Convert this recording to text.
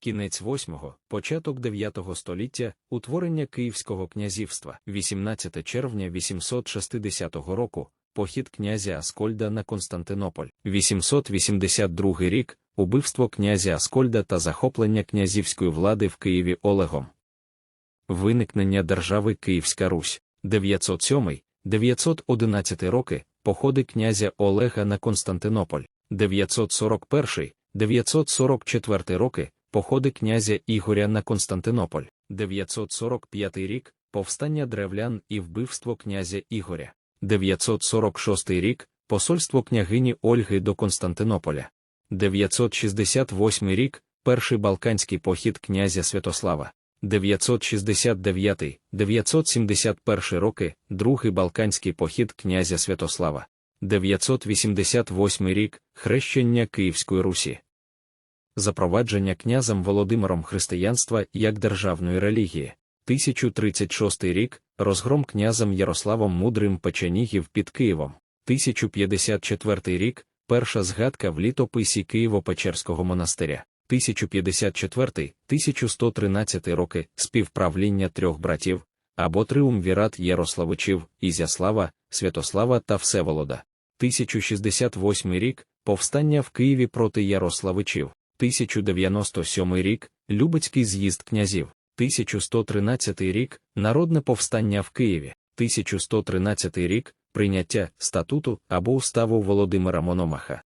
Кінець 8-го, початок 9 століття, утворення Київського князівства, 18 червня 860 року, похід князя Аскольда на Константинополь, 882 рік, убивство князя Аскольда та захоплення князівської влади в Києві Олегом. Виникнення держави Київська Русь, 907-911 роки, походи князя Олега на Константинополь, 941-944 роки, походи князя Ігоря на Константинополь, 945 рік, повстання древлян і вбивство князя Ігоря, 946 рік, посольство княгині Ольги до Константинополя, 968 рік, перший балканський похід князя Святослава, 969-971 роки, другий балканський похід князя Святослава, 988 рік, хрещення Київської Русі. Запровадження князем Володимиром християнства як державної релігії. 1036 рік, розгром князем Ярославом Мудрим Печенігів під Києвом. 1054 рік, перша згадка в літописі Києво-Печерського монастиря. 1054-1113 роки співправління трьох братів або триумвірат Ярославичів, Ізяслава, Святослава та Всеволода. 1068 рік повстання в Києві проти Ярославичів. 1097 рік Любецький з'їзд князів. 1113 рік Народне повстання в Києві. 1113 рік прийняття статуту або уставу Володимира Мономаха.